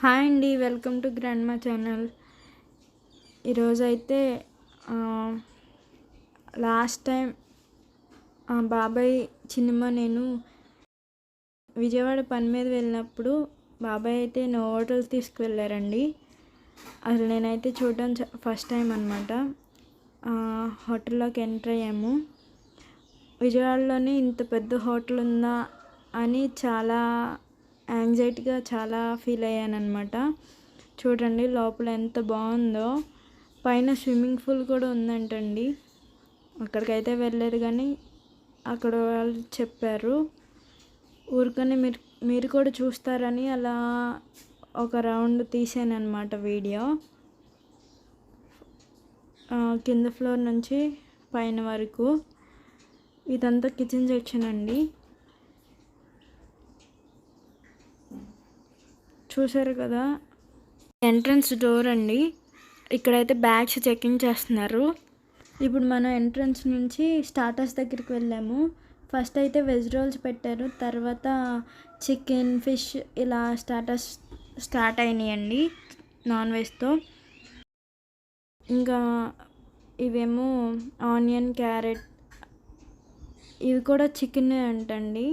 Hi అండి welcome to grand మా channel. ఈరోజైతే లాస్ట్ టైం బాబాయ్ చిన్నమ్మ నేను విజయవాడ పని మీద వెళ్ళినప్పుడు బాబాయ్ అయితే నో హోటల్ తీసుకువెళ్ళారండి. అసలు నేనైతే చూడడం ఫస్ట్ టైం అనమాట హోటల్లోకి ఎంటర్ అయ్యాము. విజయవాడలోనే ఇంత పెద్ద హోటల్ ఉందా అని చాలా యాంగ్జైటీగా చాలా ఫీల్ అయ్యాను అనమాట చూడండి లోపల ఎంత బాగుందో. పైన స్విమ్మింగ్ పూల్ కూడా ఉందంటండి. అక్కడికైతే వెళ్ళారు కానీ అక్కడ వాళ్ళు చెప్పారు. ఊరికనే మీరు మీరు కూడా చూస్తారని అలా ఒక రౌండ్ తీసాను అనమాట వీడియో కింద ఫ్లోర్ నుంచి పైన వరకు. ఇదంతా కిచెన్ సెక్షన్ అండి. చూసారు కదా? ఎంట్రన్స్ డోర్ అండి. ఇక్కడైతే బ్యాగ్స్ చెకింగ్ చేస్తున్నారు. ఇప్పుడు మనం ఎంట్రన్స్ నుంచి స్టార్టర్స్ దగ్గరికి వెళ్ళాము. ఫస్ట్ అయితే వెజ్ రోల్స్ పెట్టారు. తర్వాత చికెన్ ఫిష్ ఇలా స్టార్టర్స్ స్టార్ట్ అయినాయండి నాన్ వెజ్తో ఇంకా ఇవేమో ఆనియన్ క్యారెట్ ఇవి కూడా చికెన్ అంటండి.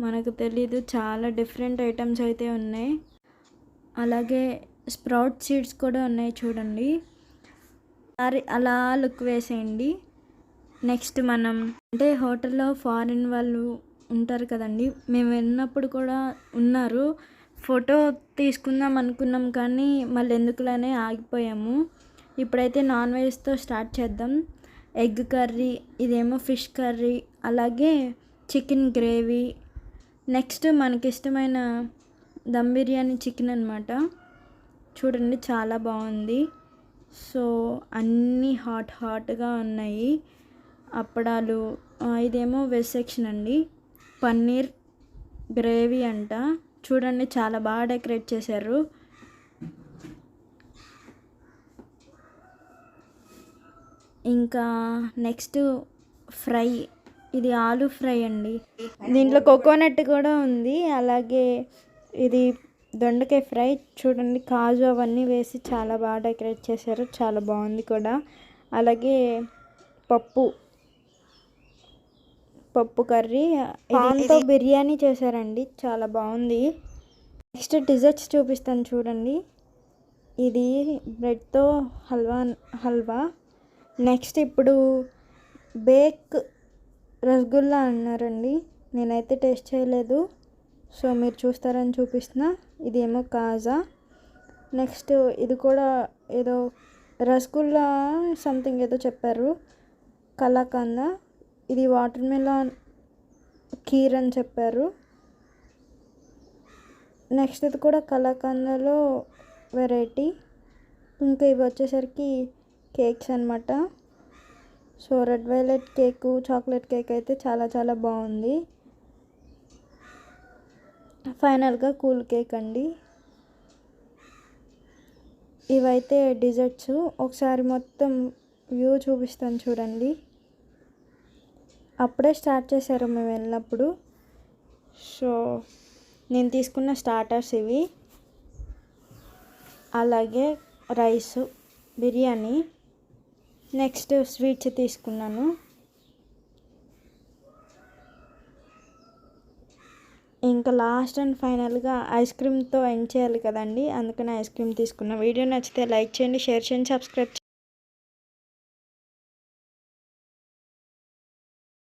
మనకు తెలీదు. చాలా డిఫరెంట్ ఐటమ్స్ అయితే ఉన్నాయి. అలాగే స్ప్రౌట్ సీడ్స్ కూడా ఉన్నాయి చూడండి. అలా లుక్ వేసేయండి. నెక్స్ట్ మనం అంటే హోటల్లో ఫారిన్ వాళ్ళు ఉంటారు కదండి. మేము వెళ్ళినప్పుడు కూడా ఉన్నారు. ఫోటో తీసుకుందాం అనుకున్నాం కానీ మళ్ళీ ఎందుకులానే ఆగిపోయాము. ఇప్పుడైతే నాన్ వెజ్తో స్టార్ట్ చేద్దాం. ఎగ్ కర్రీ ఇదేమో ఫిష్ కర్రీ అలాగే చికెన్ గ్రేవీ. నెక్స్ట్ మనకిష్టమైన దమ్ బిర్యానీ చికెన్ అనమాట చూడండి చాలా బాగుంది. సో అన్నీ హాట్ హాట్గా ఉన్నాయి. అప్పడాలు ఇదేమో వెజ్ సెక్షన్ అండి. పన్నీర్ గ్రేవీ అంట. చూడండి చాలా బాగా డెకరేట్ చేశారు. ఇంకా నెక్స్ట్ ఫ్రై. ఇది ఆలు ఫ్రై అండి. దీంట్లో కోకోనట్ కూడా ఉంది. అలాగే ఇది దొండకాయ ఫ్రై. చూడండి కాజు అవన్నీ వేసి చాలా బాగా డెకరేట్ చేశారు. చాలా బాగుంది కూడా. అలాగే పప్పు పప్పు కర్రీ. దాంతో బిర్యానీ చేశారండి. చాలా బాగుంది. నెక్స్ట్ డిజర్ట్స్ చూపిస్తాను చూడండి. ఇది బ్రెడ్తో హల్వా హల్వా. నెక్స్ట్ ఇప్పుడు బేక్ రసగుల్లా అన్నారండి. నేనైతే టేస్ట్ చేయలేదు. సో మీరు చూస్తారని చూపిస్తున్నా. ఇదేమో కాజా. నెక్స్ట్ ఇది కూడా ఏదో రసగుల్లా సంథింగ్ ఏదో చెప్పారు. కలాకంద ఇది వాటర్ మిలాన్ కీర్ అని చెప్పారు. నెక్స్ట్ ఇది కూడా కలాకందలో వెరైటీ. ఇంకా ఇవి వచ్చేసరికి కేక్స్ అనమాట so red violet cake chocolate cake అయితే చాలా చాలా బాగుంది. ఫైనల్గా కూల్ కేక్ అండి. ఇవైతే డిజర్ట్స్. ఒకసారి మొత్తం వ్యూ చూపిస్తాను చూడండి. అప్పుడే స్టార్ట్ చేశారు మేము వెళ్ళినప్పుడు. సో నేను తీసుకున్న స్టార్టర్స్ ఇవి. అలాగే రైస్ బిర్యానీ. నెక్స్ట్ స్వీట్స్ తీసుకున్నాను. ఇంకా లాస్ట్ అండ్ ఫైనల్గా ఐస్ క్రీమ్తో ఎండ్ చేయాలి కదండి. అందుకని ఐస్ క్రీమ్ తీసుకున్న. వీడియో నచ్చితే లైక్ చేయండి షేర్ చేయండి సబ్స్క్రైబ్